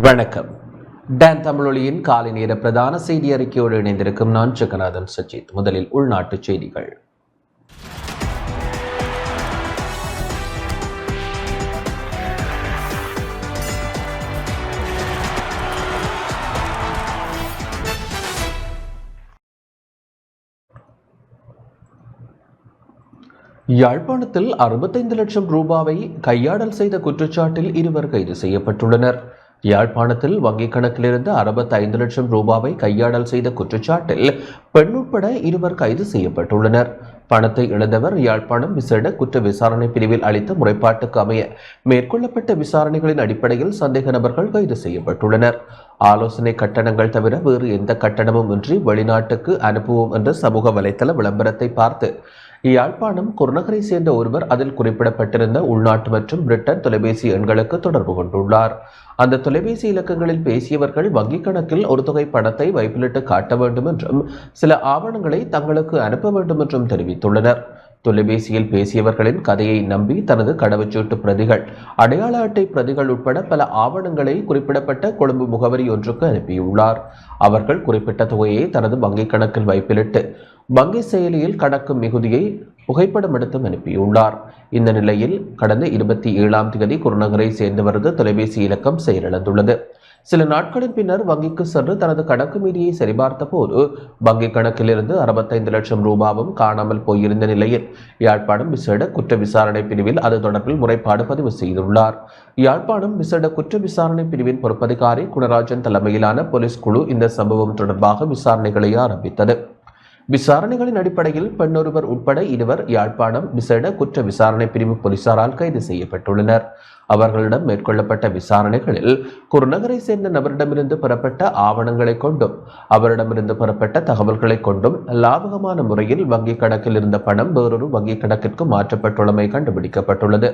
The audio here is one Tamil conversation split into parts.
வணக்கம். டேன் தமிழொலியின் காலை நேர பிரதான செய்தி அறிக்கையோடு இணைந்திருக்கும் நான் ஜெகநாதன் சஜித் முதலில் உள்நாட்டு செய்திகள். யாழ்ப்பாணத்தில் அறுபத்தைந்து லட்சம் ரூபாவை கையாடல் செய்த குற்றச்சாட்டில் இருவர் கைது செய்யப்பட்டுள்ளனர். யாழ்ப்பாணத்தில் வங்கிக் கணக்கிலிருந்து அறுபத்தைந்து லட்சம் ரூபாவை கையாடல் செய்த குற்றச்சாட்டில் பெண் உட்பட இருவர் கைது செய்யப்பட்டுள்ளனர். பணத்தை இழந்தவர் யாழ்ப்பாணம் விசேட குற்ற விசாரணை பிரிவில் அளித்த முறைப்பாட்டுக்கு அமைய மேற்கொள்ளப்பட்ட விசாரணைகளின் அடிப்படையில் சந்தேக நபர்கள் கைது செய்யப்பட்டுள்ளனர். ஆலோசனை கட்டணங்கள் தவிர வேறு எந்த கட்டணமும் இன்றி வெளிநாட்டுக்கு அனுப்புவோம் என்ற சமூக வலைத்தள விளம்பரத்தை பார்த்து யாழ்ப்பாணம் குருநகரை சேர்ந்த ஒருவர் அதில் குறிப்பிடப்பட்டிருந்த உள்நாட்டு மற்றும் பிரிட்டன் தொலைபேசி எண்களுக்கு தொடர்பு கொண்டுள்ளார். அந்த தொலைபேசி இலக்கங்களில் பேசியவர்கள் வங்கிக் கணக்கில் ஒரு தொகை பணத்தை வைப்பிலிட்டு காட்ட வேண்டும் என்றும் சில ஆவணங்களை தங்களுக்கு அனுப்ப வேண்டும் என்றும் தெரிவித்துள்ளனர். தொலைபேசியில் பேசியவர்களின் கதையை நம்பி தனது கடவுச்சீட்டு பிரதிகள் அடையாள அட்டை பிரதிகள் உட்பட பல ஆவணங்களை குறிப்பிடப்பட்ட கொழும்பு முகவரி ஒன்றுக்கு அனுப்பியுள்ளார். அவர்கள் குறிப்பிட்ட தொகையை தனது வங்கிக் கணக்கில் வைப்பிலிட்டு வங்கி செயலியில் கணக்கு மிகுதியை புகைப்படம் எடுத்தும் அனுப்பியுள்ளார். இந்த நிலையில் கடந்த இருபத்தி ஏழாம் தேதி குருநகரை சேர்ந்தவரது தொலைபேசி இலக்கம் செயலிழந்துள்ளது. சில நாட்களின் பின்னர் வங்கிக்கு சென்று தனது கணக்கு மீதியை சரிபார்த்த போது வங்கி கணக்கிலிருந்து அறுபத்தைந்து லட்சம் ரூபாவும் காணாமல் போயிருந்த நிலையில் யாழ்ப்பாணம் விசேட குற்ற விசாரணை பிரிவில் அது தொடர்பில் முறைப்பாடு பதிவு செய்துள்ளார். யாழ்ப்பாணம் விசேட குற்ற விசாரணை பிரிவின் பொறுப்பதிகாரி குணராஜன் தலைமையிலான போலீஸ் குழு இந்த சம்பவம் தொடர்பாக விசாரணைகளை ஆரம்பித்தது. விசாரணைகளின் அடிப்படையில் பெண்ணொருவர் உட்பட இருவர் யாழ்ப்பாணம் விசேட குற்ற விசாரணை பிரிவு போலீசாரால் கைது செய்யப்பட்டுள்ளனர். அவர்களிடம் மேற்கொள்ளப்பட்ட விசாரணைகளில் குருநகரை சேர்ந்த நபரிடமிருந்து பெறப்பட்ட ஆவணங்களை கொண்டும் அவரிடமிருந்து பெறப்பட்ட தகவல்களை கொண்டும் லாபகமான முறையில் வங்கிக் கணக்கில் இருந்த பணம் வேறொரு வங்கிக் கணக்கிற்கு மாற்றப்பட்டுள்ளமை கண்டுபிடிக்கப்பட்டுள்ளது.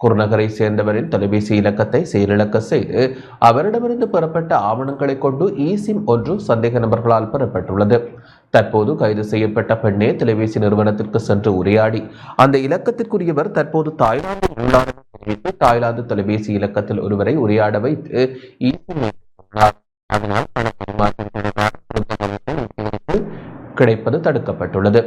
குருநகரை சேர்ந்தவரின் தொலைபேசி இலக்கத்தை செயலிழக்க செய்து அவரிடமிருந்து பெறப்பட்ட ஆவணங்களை கொண்டு இ சிம் ஒன்று சந்தேக நபர்களால் பெறப்பட்டுள்ளது. தற்போது கைது செய்யப்பட்ட பெண்ணே தொலைபேசி நிறுவனத்திற்கு சென்று உரையாடி அந்த இலக்கத்திற்குரியவர் தற்போது தாய்லாந்து உள்ளார் தெரிவித்து தாய்லாந்து தொலைபேசி இலக்கத்தில் ஒருவரை உரையாட வைத்து அதனால் பண பரிமாற்றம் கிடைப்பது தடுக்கப்பட்டுள்ளது.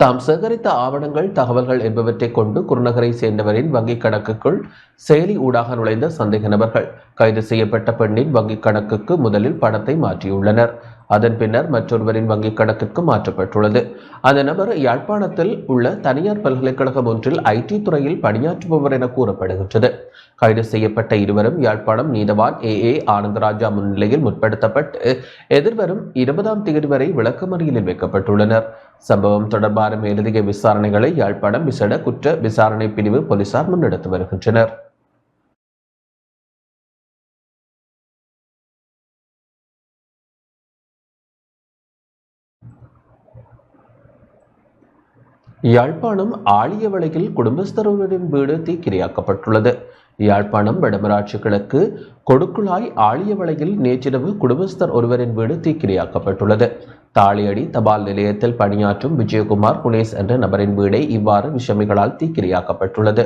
தாம் சேகரித்த ஆவணங்கள் தகவல்கள் என்பவற்றை கொண்டு குருநகரை சேர்ந்தவரின் வங்கிக் கணக்குக்குள் செயலி ஊடாக நுழைந்த சந்தேக நபர்கள். கைது செய்யப்பட்ட பெண்ணின் வங்கிக் கணக்குக்கு முதலில் பணத்தை மாற்றியுள்ளனர். அதன் பின்னர் மற்றொருவரின் வங்கிக் கணக்கிற்கு மாற்றப்பட்டுள்ளது. அந்த நபர் யாழ்ப்பாணத்தில் உள்ள தனியார் பல்கலைக்கழகம் ஒன்றில் ஐடி துறையில் பணியாற்றுபவர் என கூறப்படுகின்றது. கைது செய்யப்பட்ட இருவரும் யாழ்ப்பாணம் நீதவான் ஏ ஏ ஆனந்தராஜா முன்னிலையில் முற்படுத்தப்பட்டு எதிர்வரும் இருபதாம் தேதி வரை விளக்கமறியலில் வைக்கப்பட்டுள்ளனர். சம்பவம் தொடர்பான மேலதிக விசாரணைகளை யாழ்ப்பாணம் விசேட குற்ற விசாரணை பிரிவு போலீசார் முன்னெடுத்து வருகின்றனர். யாழ்ப்பாணம் ஆழியவளையில் குடும்பஸ்தரரின் வீடு தீக்கிரையாக்கப்பட்டுள்ளது யாழ்ப்பாணம் வடமராட்சி கிழக்கு கொடுக்குழாய் ஆழியவளையில் நேற்றிரவு குடும்பஸ்தர் ஒருவரின் வீடு தீக்கிரையாக்கப்பட்டுள்ளது தாளியடி தபால் நிலையத்தில் பணியாற்றும் விஜயகுமார் குணேஷ் என்ற நபரின் வீடே இவ்வாறு விஷமிகளால் தீக்கிரையாக்கப்பட்டுள்ளது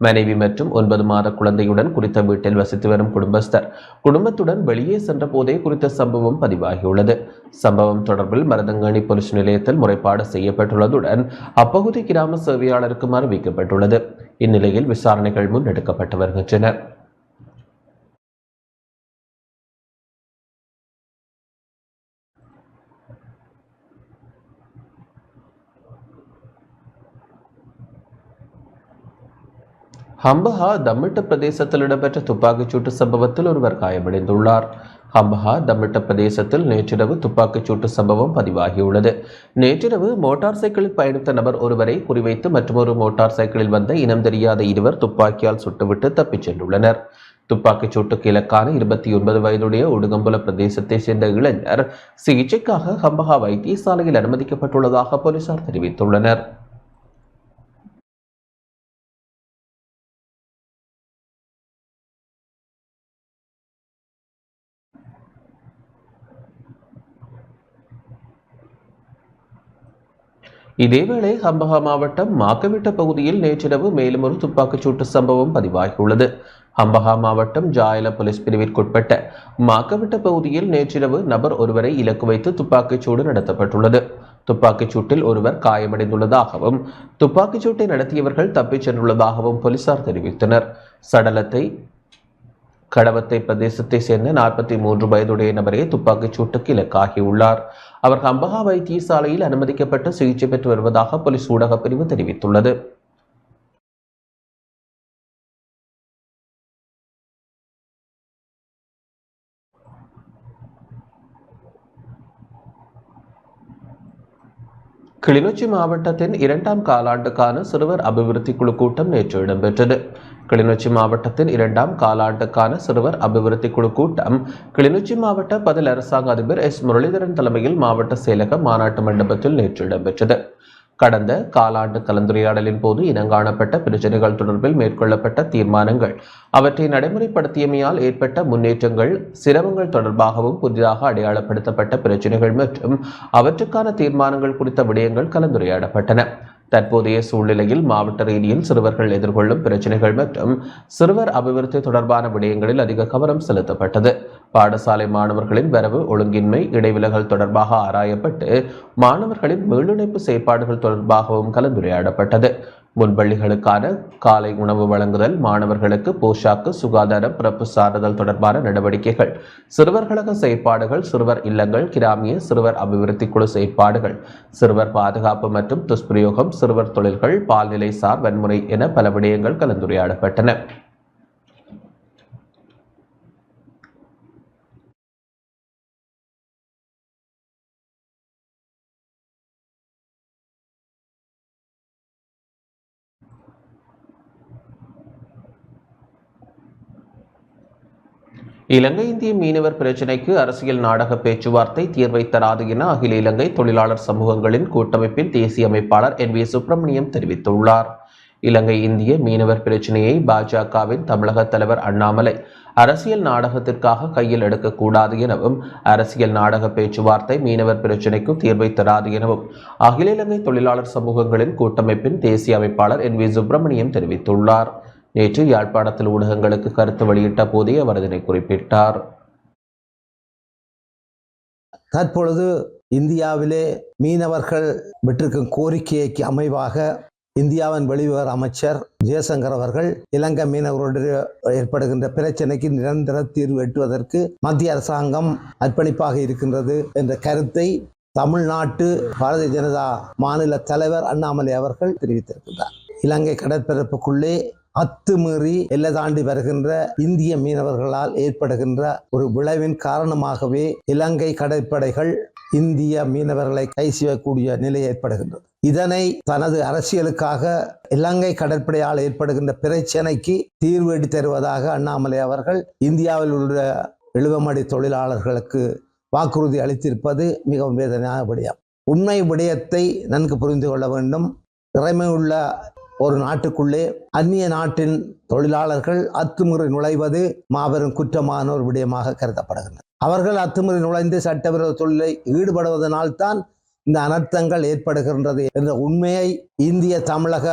மனைவி மற்றும் ஒன்பது மாத குழந்தையுடன் குறித்த வீட்டில் வசித்து வரும் குடும்பஸ்தர் குடும்பத்துடன் வெளியே சென்ற போதே குறித்த சம்பவம் பதிவாகியுள்ளது. சம்பவம் தொடர்பில் மருதங்கணி போலீஸ் நிலையத்தில் முறைப்பாடு செய்யப்பட்டுள்ளதுடன் அப்பகுதி கிராம சேவையாளருக்கும் அறிவிக்கப்பட்டுள்ளது. இந்நிலையில் விசாரணைகள் முன்னெடுக்கப்பட்டு வருகின்றன. ஹம்பஹா தம்மிட்ட பிரதேசத்தில் இடம்பெற்ற துப்பாக்கிச்சூட்டு சம்பவத்தில் ஒருவர் காயமடைந்துள்ளார். ஹம்பஹா தம்மிட்ட பிரதேசத்தில் நேற்றிரவு துப்பாக்கிச்சூட்டு சம்பவம் பதிவாகியுள்ளது. நேற்றிரவு மோட்டார் சைக்கிளில் பயணித்த நபர் ஒருவரை குறிவைத்து மற்றொரு மோட்டார் சைக்கிளில் வந்த இனம் தெரியாத இருவர் துப்பாக்கியால் சுட்டுவிட்டு தப்பிச் சென்றுள்ளனர். துப்பாக்கிச்சூட்டுக்கு இலக்கான இருபத்தி ஒன்பது வயதுடைய உடுகம்புல பிரதேசத்தைச் சேர்ந்த இளைஞர் சிகிச்சைக்காக ஹம்பஹா வைத்தியசாலையில் அனுமதிக்கப்பட்டுள்ளதாக போலீசார் தெரிவித்துள்ளனர். இதேவேளை ஹம்பஹா மாவட்டம் மாக்கவிட்ட பகுதியில் நேற்றிரவு மேலும் ஒரு துப்பாக்கிச்சூட்டு சம்பவம் பதிவாகியுள்ளது. ஹம்பஹா மாவட்டம் ஜாயல போலீஸ் பிரிவிற்குட்பட்ட மாக்கவிட்ட பகுதியில் நேற்றிரவு நபர் ஒருவரை இலக்கு வைத்து துப்பாக்கிச்சூடு நடத்தப்பட்டுள்ளது. துப்பாக்கிச்சூட்டில் ஒருவர் காயமடைந்துள்ளதாகவும் துப்பாக்கிச்சூட்டை நடத்தியவர்கள் தப்பிச் சென்றுள்ளதாகவும் போலீசார் தெரிவித்தனர். சடலத்தை கடவத்தை பிரதேசத்தை சேர்ந்த நாற்பத்தி மூன்று வயதுடைய நபரே துப்பாக்கிச் சூட்டுக்கு இலக்காகியுள்ளார். அவர் கம்பகா வைத்தியசாலையில் அனுமதிக்கப்பட்டு சிகிச்சை பெற்று வருவதாக போலீஸ் ஊடகப் பிரிவு தெரிவித்துள்ளது. கிளிநொச்சி மாவட்டத்தின் இரண்டாம் காலாண்டுக்கான சிறுவர் அபிவிருத்தி குழு கூட்டம் நேற்று இடம்பெற்றது. கிளிநொச்சி மாவட்டத்தின் இரண்டாம் காலாண்டுக்கான சிறுவர் அபிவிருத்தி குழு கூட்டம் கிளிநொச்சி மாவட்ட பதில் அரசாங்க அதிபர் எஸ் முரளிதரன் தலைமையில் மாவட்ட செயலக மாநாட்டு மண்டபத்தில் நேற்று இடம்பெற்றது. கடந்த காலாண்டு கலந்துரையாடலின் போது இனங்காணப்பட்ட பிரச்சனைகள் தொடர்பில் மேற்கொள்ளப்பட்ட தீர்மானங்கள். அவற்றை நடைமுறைப்படுத்தியமையால் ஏற்பட்ட முன்னேற்றங்கள் சிரமங்கள் தொடர்பாகவும் புதிதாக அடையாளப்படுத்தப்பட்ட பிரச்சனைகள் மற்றும் அவற்றுக்கான தீர்மானங்கள் குறித்த விடயங்கள் கலந்துரையாடப்பட்டன. தற்போதைய சூழ்நிலையில் மாவட்ட ரீதியில் சிறுவர்கள் எதிர்கொள்ளும் பிரச்சனைகள் மற்றும் சிறுவர் அபிவிருத்தி தொடர்பான விடயங்களில் அதிக கவனம் செலுத்தப்பட்டது. பாடசாலை மாணவர்களின் வரவு ஒழுங்கின்மை இடைவிலகல் தொடர்பாக ஆராயப்பட்டு மாணவர்களின் மீளிணைப்பு செயற்பாடுகள் தொடர்பாகவும் கலந்துரையாடப்பட்டது. முன்பள்ளிகளுக்கான காலை உணவு வழங்குதல் மாணவர்களுக்கு போஷாக்கு சுகாதாரம் பிறப்பு சான்றிதழ் தொடர்பான நடவடிக்கைகள் சிறுவர்களக செயற்பாடுகள் சிறுவர் இல்லங்கள் கிராமிய சிறுவர் அபிவிருத்தி குழு செயற்பாடுகள் சிறுவர் பாதுகாப்பு மற்றும் துஷ்பிரயோகம் சிறுவர் தொழில்கள் பால்நிலை சார் வன்முறை என பல விடயங்கள் கலந்துரையாடப்பட்டன. இலங்கை இந்திய மீனவர் பிரச்சினைக்கு அரசியல் நாடக பேச்சுவார்த்தை தீர்வை தராது என அகில இலங்கை தொழிலாளர் சமூகங்களின் கூட்டமைப்பின் தேசிய அமைப்பாளர் என் வி சுப்பிரமணியம் தெரிவித்துள்ளார். இலங்கை இந்திய மீனவர் பிரச்சினையை பாஜகவின் தமிழக தலைவர் அண்ணாமலை அரசியல் நாடகத்திற்காக கையில் எடுக்கக்கூடாது எனவும் அரசியல் நாடக பேச்சுவார்த்தை மீனவர் பிரச்சினைக்கு தீர்வை தராது எனவும் அகில இலங்கை தொழிலாளர் சமூகங்களின் கூட்டமைப்பின் தேசிய அமைப்பாளர் என் வி சுப்பிரமணியம் தெரிவித்துள்ளார். நேற்று யாழ்ப்பாணத்தில் ஊடகங்களுக்கு கருத்து வெளியிட்ட போதே அவர் இதனை குறிப்பிட்டார். தற்பொழுது இந்தியாவிலே மீனவர்கள் விட்டிருக்கும் கோரிக்கைக்கு அமைவாக இந்தியாவின் வெளிவர அமைச்சர் ஜெயசங்கர் அவர்கள் இலங்கை மீனவர்களுடைய ஏற்படுகின்ற பிரச்சனைக்கு நிரந்தர தீர்வு எட்டுவதற்கு மத்திய அரசாங்கம் அர்ப்பணிப்பாக இருக்கின்றது என்ற கருத்தை தமிழ்நாட்டு பாரதிய ஜனதா மாநில தலைவர் அண்ணாமலை அவர்கள் தெரிவித்திருக்கிறார். இலங்கை கடற்பரப்புக்குள்ளே அத்துமீறி எல்லை தாண்டி வருகின்ற இந்திய மீனவர்களால் ஏற்படுகின்ற ஒரு விளைவின் காரணமாகவே இலங்கை கடற்படைகள் இந்திய மீனவர்களை கை செய்யக்கூடிய நிலை ஏற்படுகின்றது. இதனை தனது அரசியலுக்காக இலங்கை கடற்படையால் ஏற்படுகின்ற பிரச்சனைக்கு தீர்வு தருவதாக அண்ணாமலை அவர்கள் இந்தியாவில் உள்ள எழுவமடி தொழிலாளர்களுக்கு வாக்குறுதி அளித்திருப்பது மிகவும் வேதனையான விடயம். உண்மை விடயத்தை நன்கு புரிந்து கொள்ள வேண்டும். திறமையுள்ள ஒரு நாட்டுக்குள்ளே அந்நிய நாட்டின் தொழிலாளர்கள் அத்துமுறை நுழைவது மாபெரும் குற்றமான ஒரு விடயமாக கருதப்படுகின்றன அவர்கள் அத்துமுறை நுழைந்து சட்டவிரோத தொழிலை ஈடுபடுவதனால்தான் இந்த அனர்த்தங்கள் ஏற்படுகின்றது என்ற உண்மையை இந்திய தமிழக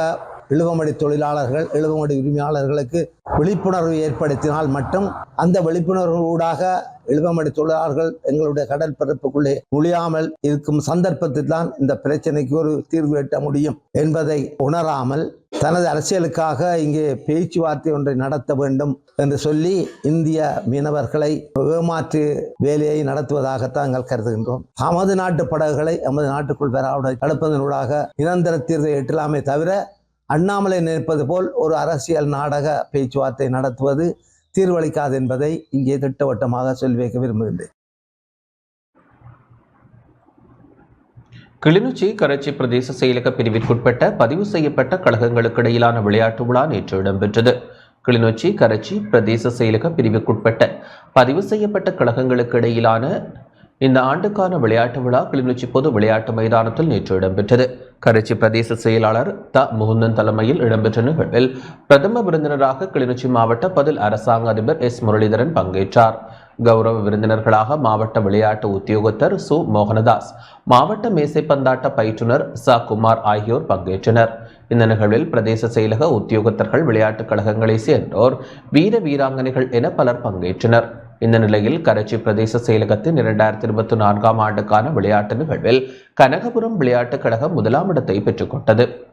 இழுவமடி தொழிலாளர்கள் இழுவமடி உரிமையாளர்களுக்கு விழிப்புணர்வு ஏற்படுத்தினால் மட்டும் அந்த விழிப்புணர்வு ஊடாக இழுவமடி தொழிலாளர்கள் எங்களுடைய கடல் பரப்புக்குள்ளே நுழையாமல் இருக்கும் சந்தர்ப்பத்தில் தான் இந்த பிரச்சனைக்கு ஒரு தீர்வு எட்ட முடியும் என்பதை உணராமல் தனது அரசியலுக்காக இங்கே பேச்சுவார்த்தை ஒன்றை நடத்த வேண்டும் என்று சொல்லி இந்திய மீனவர்களை ஏமாற்று வேலையை நடத்துவதாக தாங்கள் கருதுகின்றோம். நமது நாட்டு படகுகளை எமது நாட்டுக்குள் பெறாவுடன் தடுப்பதனூடாக நிரந்தர தீர்வை எட்டலாமே தவிர அண்ணாமலை நினைப்பது போல் ஒரு அரசியல் நாடக பேச்சுவார்த்தை நடத்துவது தீர்வளிக்காது என்பதை இங்கே திட்டவட்டமாக சொல்லி வைக்க விரும்புகின்றேன். கிளிநொச்சி கரைச்சி பிரதேச செயலக பிரிவிற்குட்பட்ட பதிவு செய்யப்பட்ட கழகங்களுக்கு இடையிலான விளையாட்டு விழா நேற்று இடம்பெற்றது. கிளிநொச்சி கரைச்சி பிரதேச செயலக பிரிவுக்குட்பட்ட பதிவு செய்யப்பட்ட கழகங்களுக்கு இடையிலான இந்த ஆண்டுக்கான விளையாட்டு விழா கிளிநொச்சி பொது விளையாட்டு மைதானத்தில் நேற்று இடம்பெற்றது. கரைச்சி பிரதேச செயலாளர் த முகுந்தன் தலைமையில் இடம்பெற்ற நிகழ்வில் பிரதம விருந்தினராக கிளிநொச்சி மாவட்ட பதில் அரசாங்க அதிபர் எஸ் முரளிதரன் பங்கேற்றார். கௌரவ விருந்தினர்களாக மாவட்ட விளையாட்டு உத்தியோகத்தர் சு. மோகனதாஸ் மாவட்ட மேசைப்பந்தாட்ட பயிற்றுனர் ச. குமார் ஆகியோர் பங்கேற்றனர். இந்த நிகழ்வில் பிரதேச செயலக உத்தியோகத்தர்கள் விளையாட்டுக் கழகங்களைச் சேர்ந்தோர் வீர வீராங்கனைகள் என பலர் பங்கேற்றனர். இந்த நிலையில் கரைச்சி பிரதேச செயலகத்தின் இரண்டாயிரத்தி இருபத்தி நான்காம் ஆண்டுக்கான விளையாட்டு நிகழ்வில் கனகபுரம் விளையாட்டுக் கழகம் முதலாம் இடத்தை பெற்றுக்கொண்டது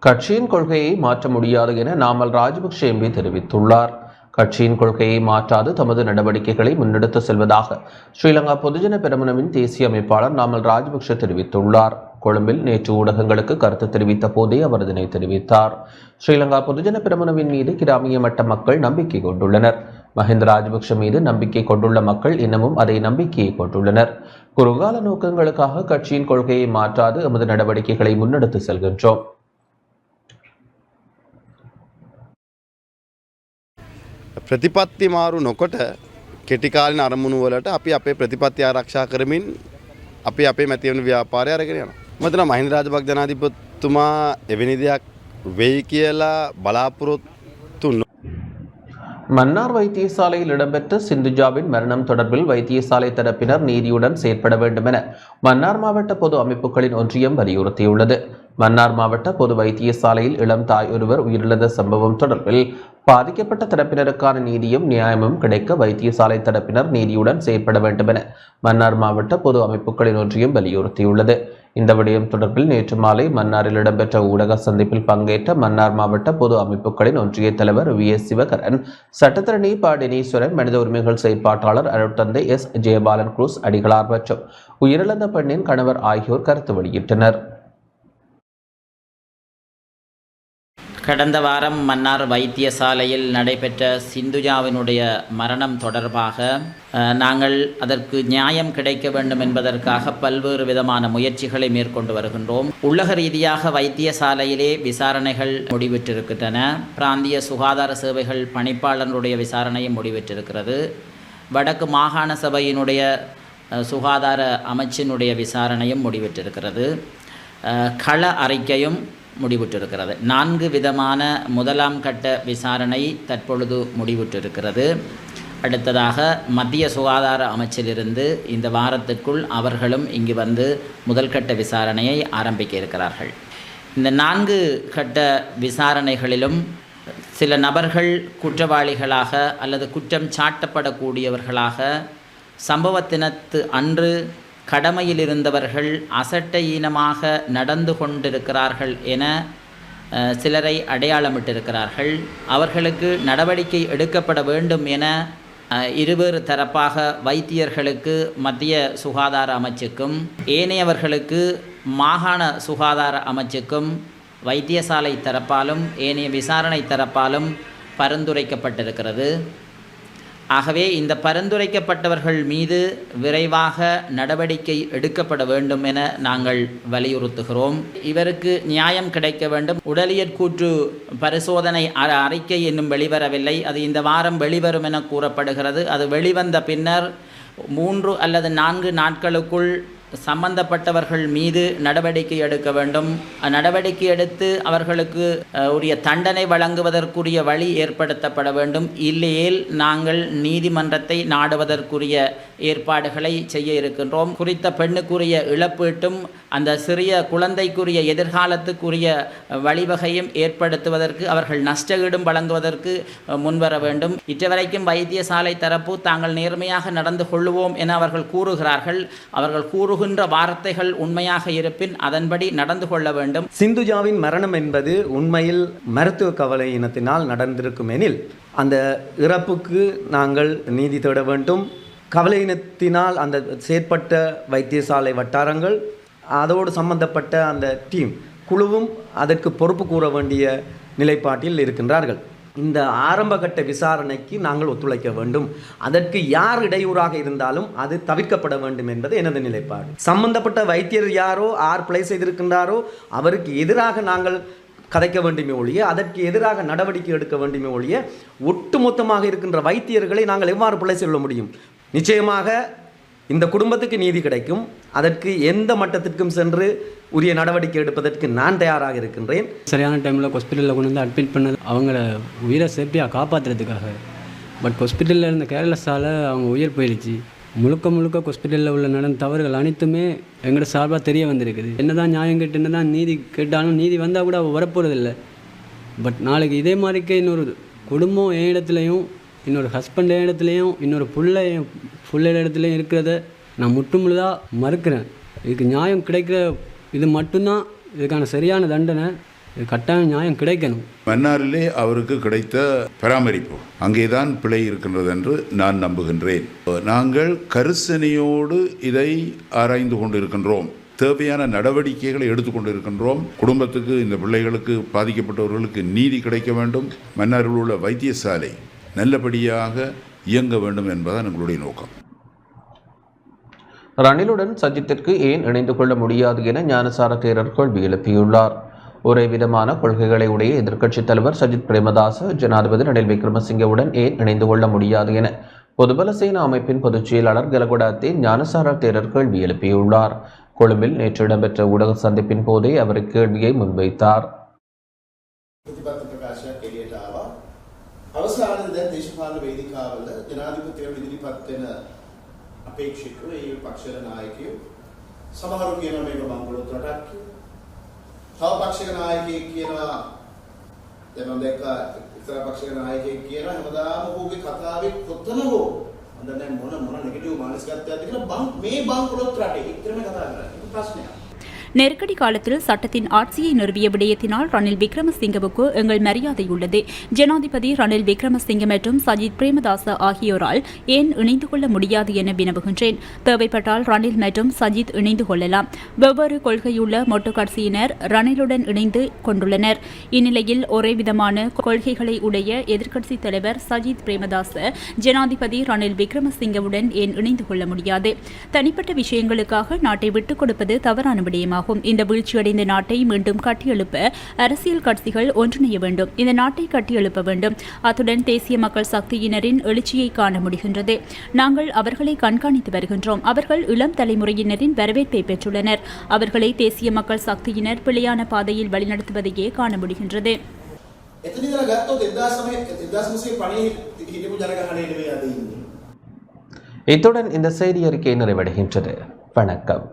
கட்சியின் கொள்கையை மாற்ற முடியாது என நாமல் ராஜபக்ஷ எம்பி தெரிவித்துள்ளார். கட்சியின் கொள்கையை மாற்றாது தமது நடவடிக்கைகளை முன்னெடுத்து செல்வதாக ஸ்ரீலங்கா பொதுஜன பெருமனவின் தேசிய அமைப்பாளர் நாமல் ராஜபக்ஷ தெரிவித்துள்ளார். கொழும்பில் நேற்று ஊடகங்களுக்கு கருத்து தெரிவித்த போதே அவர் இதனை தெரிவித்தார். ஸ்ரீலங்கா பொதுஜன பெருமனவின் மீது கிராமிய மட்ட மக்கள் நம்பிக்கை கொண்டுள்ளனர். மஹிந்த ராஜபக்ஷ மீது நம்பிக்கை கொண்டுள்ள மக்கள் இன்னமும் அதை நம்பிக்கையை கொண்டுள்ளனர். குறுகால நோக்கங்களுக்காக கட்சியின் கொள்கையை மாற்றாது எமது நடவடிக்கைகளை முன்னெடுத்து செல்கின்றோம். ප්‍රතිපත්ති මාරු නොකොට කෙටිකාලින අරමුණු වලට අපි අපේ ප්‍රතිපත්ති ආරක්ෂා කරමින් අපි අපේ මැතිවන ව්‍යාපාරය අරගෙන යනවා. මතන මහින්ද රාජපක් ජනාධිපතිතුමා එවැනි දෙයක් වෙයි කියලා බලාපොරොත්තු නො- மன்னார் வைத்தியசாலையில் இடம்பெற்ற சிந்துஜாவின் மரணம் தொடர்பில் வைத்தியசாலை தரப்பினர் நீதியுடன் செயற்பட வேண்டும் என மன்னார் மாவட்ட பொது அமைப்புகளின் ஒன்றியம் வலியுறுத்தியுள்ளது மன்னார் மாவட்ட பொது வைத்தியசாலையில் இளம் தாய் ஒருவர் உயிரிழந்த சம்பவம் தொடர்பில் பாதிக்கப்பட்ட தரப்பினருக்கான நீதியும் நியாயமும் கிடைக்க வைத்தியசாலை தரப்பினர் நீதியுடன் செயற்பட வேண்டும் என மன்னார் மாவட்ட பொது அமைப்புகளின் ஒன்றியம் வலியுறுத்தியுள்ளது. இந்த விடயம் தொடர்பில் நேற்று மாலை மன்னாரில் இடம்பெற்ற ஊடக சந்திப்பில் பங்கேற்ற மன்னார் மாவட்ட பொது அமைப்புகளின் ஒன்றிய தலைவர் வி. எஸ். சிவகரன் சட்டத்தரணி ப டெனீஸ்வரன் மனித உரிமைகள் செயற்பாட்டாளர் அருட்தந்தை எஸ். ஜெயபாலன் குரூஸ் அடிகளார் மற்றும் உயிரிழந்த பெண்ணின் கணவர் ஆகியோர் கருத்து வெளியிட்டனர். கடந்த வாரம் மன்னார் வைத்தியசாலையில் நடைபெற்ற சிந்துஜாவினுடைய மரணம் தொடர்பாக நாங்கள் அதற்கு நியாயம் கிடைக்க வேண்டும் என்பதற்காக பல்வேறு விதமான முயற்சிகளை மேற்கொண்டு வருகின்றோம். உள்ளக ரீதியாக வைத்தியசாலையிலே விசாரணைகள் முடிவிட்டிருக்கின்றன. பிராந்திய சுகாதார சேவைகள் பணிப்பாளருடைய விசாரணையும் முடிவிட்டிருக்கிறது. வடக்கு மாகாண சபையினுடைய சுகாதார அமைச்சினுடைய விசாரணையும் முடிவிட்டிருக்கிறது. கள அறிக்கையும் முடிவுற்றிருக்கிறது. நான்கு விதமான முதலாம் கட்ட விசாரணை தற்பொழுது முடிவுற்றிருக்கிறது. அடுத்ததாக மத்திய சுகாதார அமைச்சிலிருந்து இந்த வாரத்திற்குள் அவர்களும் இங்கு வந்து முதல் கட்ட விசாரணையை ஆரம்பிக்க இருக்கிறார்கள். இந்த நான்கு கட்ட விசாரணைகளிலும் சில நபர்கள் குற்றவாளிகளாக அல்லது குற்றம் சாட்டப்படக்கூடியவர்களாக சம்பவத்தினத்து அன்று கடமையில் இருந்தவர்கள் அசட்டையீனமாக நடந்து கொண்டிருக்கிறார்கள் என சிலரை அடையாளமிட்டிருக்கிறார்கள். அவர்களுக்கு நடவடிக்கை எடுக்கப்பட வேண்டும் என இருவேறு தரப்பாக வைத்தியர்களுக்கு மத்திய சுகாதார அமைச்சுக்கும் ஏனையவர்களுக்கு மாகாண சுகாதார அமைச்சுக்கும் வைத்தியசாலை தரப்பாலும் ஏனைய விசாரணை தரப்பாலும் பரிந்துரைக்கப்பட்டிருக்கிறது. ஆகவே இந்த பரிந்துரைக்கப்பட்டவர்கள் மீது விரைவாக நடவடிக்கை எடுக்கப்பட வேண்டும் என நாங்கள் வலியுறுத்துகிறோம். இவருக்கு நியாயம் கிடைக்க வேண்டும். உடலியற் கூற்று பரிசோதனை அ- அறிக்கை இன்னும் வெளிவரவில்லை. அது இந்த வாரம் வெளிவரும் என கூறப்படுகிறது. அது வெளிவந்த பின்னர் மூன்று அல்லது நான்கு நாட்களுக்குள் சம்பந்தப்பட்டவர்கள் மீது நடவடிக்கை எடுக்க வேண்டும். நடவடிக்கை எடுத்து அவர்களுக்கு உரிய தண்டனை வழங்குவதற்குரிய வழி ஏற்படுத்தப்பட வேண்டும். இல்லையேல் நாங்கள் நீதிமன்றத்தை நாடுவதற்குரிய ஏற்பாடுகளை செய்ய இருக்கின்றோம். குறித்த பெண்ணுக்குரிய இழப்பீட்டும் அந்த சிறிய குழந்தைக்குரிய எதிர்காலத்துக்குரிய வழிவகையும் ஏற்படுத்துவதற்கு அவர்கள் நஷ்டஈடும் வழங்குவதற்கு முன்வர வேண்டும். இற்றவரைக்கும் வைத்தியசாலை தரப்பு தாங்கள் நேர்மையாக நடந்து கொள்ளுவோம் என அவர்கள் கூறுகிறார்கள். அவர்கள் கூறு சொல்லுகின்ற வார்த்தைகள் உண்மையாக இருப்பின் அதன்படி நடந்து கொள்ள வேண்டும். சிந்துஜாவின் மரணம் என்பது உண்மையில் மருத்துவ கவலையினத்தினால் நடந்திருக்கும் எனில் அந்த இறப்புக்கு நாங்கள் நீதி தேட வேண்டும். கவலையினத்தினால் அந்த செயற்பட்ட வைத்தியசாலை வட்டாரங்கள் அதோடு சம்பந்தப்பட்ட அந்த டீம் குழுவும் அதற்கு பொறுப்பு கூற வேண்டிய நிலைப்பாட்டில் இருக்கின்றார்கள். இந்த ஆரம்பகட்ட விசாரணைக்கு நாங்கள் ஒத்துழைக்க வேண்டும். அதற்கு யார் இடையூறாக இருந்தாலும் அது தவிர்க்கப்பட வேண்டும் என்பது எனது நிலைப்பாடு. சம்பந்தப்பட்ட வைத்தியர் யாரோ ஆர் பிழை செய்திருக்கின்றாரோ அவருக்கு எதிராக நாங்கள் கதைக்க வேண்டுமே ஒழிய அதற்கு எதிராக நடவடிக்கை எடுக்க வேண்டுமே ஒழிய ஒட்டுமொத்தமாக இருக்கின்ற வைத்தியர்களை நாங்கள் எவ்வாறு பிழை செல்ல முடியும்? நிச்சயமாக இந்த குடும்பத்துக்கு நீதி கிடைக்கும். அதற்கு எந்த மட்டத்திற்கும் சென்று உரிய நடவடிக்கை எடுப்பதற்கு நான் தயாராக இருக்கின்றேன். சரியான டைமில் ஹாஸ்பிட்டலில் கொண்டு வந்து அட்மிட் பண்ணது அவங்கள உயிரை சேஃப்டியாக காப்பாற்றுறதுக்காக பட் ஹாஸ்பிட்டலில் இருந்த கேர்லெஸ்ஸால் அவங்க உயிர் போயிடுச்சு முழுக்க முழுக்க ஹாஸ்பிட்டலில் உள்ள நடந்த தவறுகள் அனைத்துமே எங்களோட சார்பாக தெரிய வந்திருக்குது. என்னதான் நியாயம் கேட்டு என்னதான் நீதி கேட்டாலும் நீதி வந்தால் கூட அவள் வரப்போகிறதில்ல பட் நாளைக்கு இதே மாதிரிக்கே இன்னொரு குடும்பம் என் இடத்துலையும் இன்னொரு ஹஸ்பண்ட் இடத்துலையும் இன்னொரு பிள்ளை பிள்ளை இடத்துலையும் இருக்கிறத நான் முற்றுமுழுதாக மறுக்கிறேன். இதுக்கு நியாயம் கிடைக்கிற இது மட்டும்தான் இதுக்கான சரியான தண்டனை இது கட்டாயம் நியாயம் கிடைக்கணும். மன்னாரிலே அவருக்கு கிடைத்த பராமரிப்பு அங்கேதான் பிழை இருக்கின்றது என்று நான் நம்புகின்றேன். நாங்கள் கரிசனையோடு இதை ஆராய்ந்து கொண்டிருக்கின்றோம். தேவையான நடவடிக்கைகளை எடுத்துக்கொண்டு இருக்கின்றோம் குடும்பத்துக்கு இந்த பிள்ளைகளுக்கு பாதிக்கப்பட்டவர்களுக்கு நீதி கிடைக்க வேண்டும். மன்னாரில் உள்ள வைத்தியசாலை நல்லபடியாக இயங்க வேண்டும் என்பதுதான் எங்களுடைய நோக்கம். ரணிலுடன் சஜித்திற்கு ஏன் இணைந்து கொள்ள முடியாது என ஞானசார தேரர் கேள்வி எழுப்பியுள்ளார். ஒரே விதமான கொள்கைகளை உடைய எதிர்க்கட்சித் தலைவர் சஜித் பிரேமதாச ஜனாதிபதி ரணில் விக்ரமசிங்கவுடன் ஏன் இணைந்து கொள்ள முடியாது என பொதுபல சேனா அமைப்பின் பொதுச் செயலாளர் கலகுடாத்தே ஞானசார தேரர் கேள்வி எழுப்பியுள்ளார். கொழும்பில் நேற்று இடம்பெற்ற ஊடக சந்திப்பின் போதே அவர் கேள்வியை முன்வைத்தார். අවසානයේ දැන් දේශපාලන වේදිකාවල ජනාධිපතිවරු ඉදිරිපත් වෙන අපේක්ෂකව ඒ පක්ෂවල නායකයෝ සමහරු කියනවා මේක මංගලොත් රටක් කියලා. තව පක්ෂික නායකයෙක් කියනවා දැන් මම දැක්කා එක්තරා පක්ෂික නායකයෙක් කියනවා හැමදාම ඔහුගේ කතාවේ කොතන හෝ මම දන්නේ මොන මොන නෙගටිව් මානසිකත්වයක්ද කියලා බං මේ බංගලොත් රටේ ඉතරම කතා කරන්නේ. ඒක ප්‍රශ්නයක්. நெருக்கடி காலத்தில் சட்டத்தின் ஆட்சியை நிறுவிய விடயத்தினால் ரணில் விக்ரமசிங்கவுக்கு எங்கள் மரியாதை உள்ளது. ஜனாதிபதி ரணில் விக்ரமசிங்க மற்றும் சஜித் பிரேமதாச ஆகியோரால் ஏன் இணைந்து கொள்ள முடியாது என வினவுகின்றேன். தேவைப்பட்டால் ரணில் மற்றும் சஜித் இணைந்து கொள்ளலாம். வெவ்வேறு கொள்கையுள்ள மொட்டு கட்சியினர் ரணிலுடன் இணைந்து கொண்டுள்ளனர். இந்நிலையில் ஒரே விதமான கொள்கைகளை உடைய எதிர்க்கட்சித் தலைவர் சஜித் பிரேமதாச ஜனாதிபதி ரணில் விக்ரமசிங்கவுடன் ஏன் இணைந்து கொள்ள முடியாது? தனிப்பட்ட விஷயங்களுக்காக நாட்டை விட்டுக் கொடுப்பது தவறான விடயமாகும் இந்த வீழ்ச்சியடைந்த நாட்டை மீண்டும் கட்டியெழுப்ப அரசியல் கட்சிகள் ஒன்றிணைய வேண்டும் இந்த நாட்டை கட்டியெழுப்ப வேண்டும் அத்துடன் தேசிய மக்கள் சக்தியினரின் எழுச்சியை காண முடிகின்றது நாங்கள் அவர்களை கண்காணித்து வருகின்றோம் அவர்கள் இளம் தலைமுறையினரின் வரவேற்பை பெற்றுள்ளனர் அவர்களை தேசிய மக்கள் சக்தியினர் பிழையான பாதையில் வழிநடத்துவதையே காண முடிகின்றது එතන ඉඳලා ගත්තොත් 1950 හිටපු ජනගහනය නෙවෙයි අද ඉන්නේ. இத்துடன் இந்த செய்தி அறிக்கை நிறைவடைகின்றது வணக்கம்